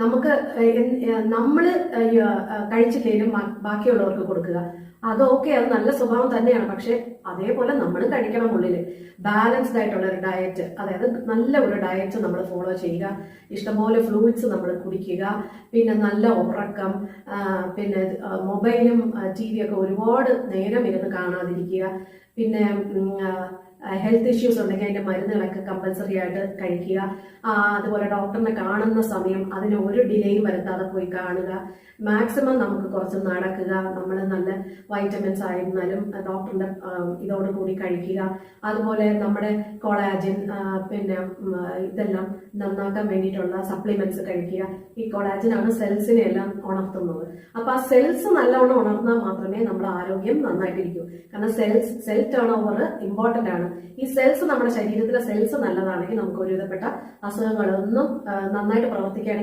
നമുക്ക് നമ്മൾ കഴിച്ചില്ലെങ്കിലും ബാക്കിയുള്ളവർക്ക് കൊടുക്കുക. അതൊക്കെ അത് നല്ല സ്വഭാവം തന്നെയാണ്. പക്ഷെ അതേപോലെ നമ്മൾ കഴിക്കണം ഉള്ളിൽ ബാലൻസ്ഡ് ആയിട്ടുള്ള ഒരു ഡയറ്റ് അതായത് നല്ല ഒരു ഡയറ്റ് നമ്മൾ ഫോളോ ചെയ്യുക. ഇഷ്ടംപോലെ ഫ്ലൂയിഡ്സ് നമ്മൾ കുടിക്കുക. പിന്നെ നല്ല ഉറക്കം പിന്നെ മൊബൈലും ടി ഒക്കെ ഒരുപാട് നേരം ഇരുന്ന് കാണാതിരിക്കുക. പിന്നെ ഹെൽത്ത് ഇഷ്യൂസ് ഉണ്ടെങ്കിൽ അതിന്റെ മരുന്നുകളൊക്കെ കമ്പൽസറി ആയിട്ട് കഴിക്കുക. അതുപോലെ ഡോക്ടറിനെ കാണുന്ന സമയം അതിന് ഒരു ഡിലേയും വരുത്താതെ പോയി കാണുക. മാക്സിമം നമുക്ക് കുറച്ച് നടക്കുക. നമ്മൾ നല്ല വൈറ്റമിൻസ് ആയിരുന്നാലും ഡോക്ടറിന്റെ ഇതോട് കൂടി കഴിക്കുക. അതുപോലെ നമ്മുടെ കൊളാജിൻ പിന്നെ ഇതെല്ലാം നന്നാക്കാൻ വേണ്ടിയിട്ടുള്ള സപ്ലിമെന്റ്സ് കഴിക്കുക. ഈ കൊളാജിൻ ആണ് സെൽസിനെ എല്ലാം ഉണർത്തുന്നത്. അപ്പൊ ആ സെൽസ് നല്ലവണ്ണം ഉണർന്നാൽ മാത്രമേ നമ്മുടെ ആരോഗ്യം നന്നായിട്ടിരിക്കൂ. കാരണം cells cell turn over important ആണ്. ഈ സെൽസ് നമ്മുടെ ശരീരത്തിലെ സെൽസ് നല്ലതാണെങ്കിൽ നമുക്ക് ഒരുവിധപ്പെട്ട അസുഖങ്ങളൊന്നും നന്നായിട്ട് പ്രവർത്തിക്കുകയാണെങ്കിൽ